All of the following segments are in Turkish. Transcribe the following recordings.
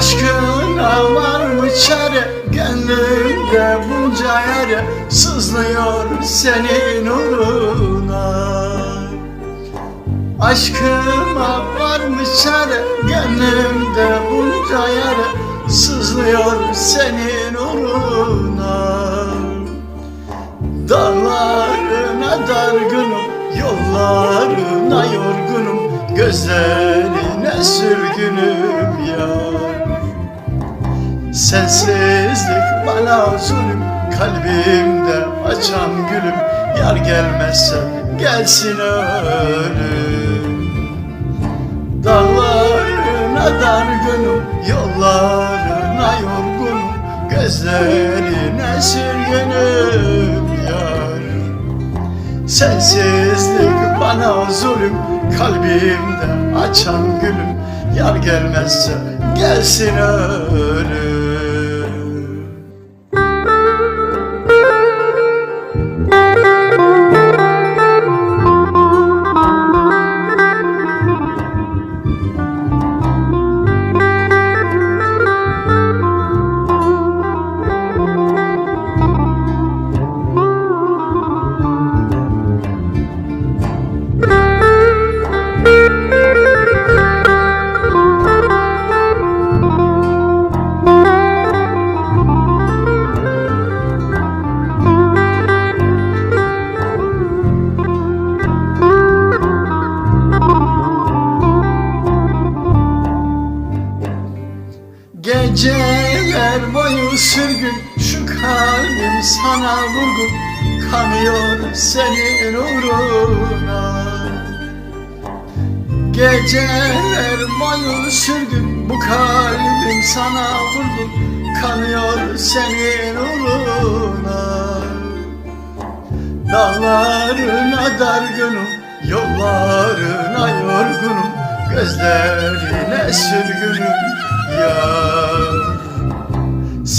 Aşkına var mı çare Gönlümde bunca yere Sızlıyor senin uğruna. Aşkıma var mı çare Gönlümde bunca yere Sızlıyor senin uğruna. Dallarına dargınım Yollarına yorgunum Gözlerine sürgünüm yar Sensizlik bana zulüm Kalbimde açan gülüm. Yar gelmezse gelsin ölüm. Dağlarına dargınım Yollarına yorgunum Gözlerine sürgünüm yar. Sensizlik bana zulüm Kalbimde açan gülüm Yar gelmezse gelsin ölüm Geceler boyu sürgün Şu kalbim sana vurgun Kanıyor senin uğruna. Geceler boyu sürgün Bu kalbim sana vurgun Kanıyor senin uğruna. Dağlarına dargınım Yollarına yorgunum Gözlerine sürgünüm yar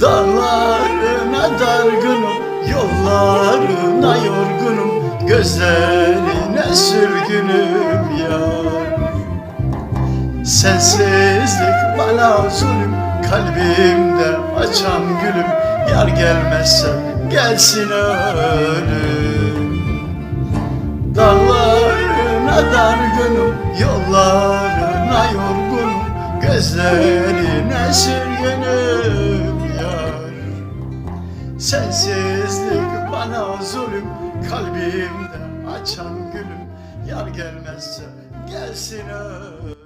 Dağlarına dargınım Yollarına yorgunum Gözlerine sürgünüm yar Sensizlik bana zulüm Kalbimde açan gülüm. Yar gelmezse gelsin ölüm. Dağlarına dargınım Yollarına yorgunum Gözlerine sürgünüm Sensizlik bana zulüm Kalbimde açan gülüm. Yar gelmezse gelsin ölüm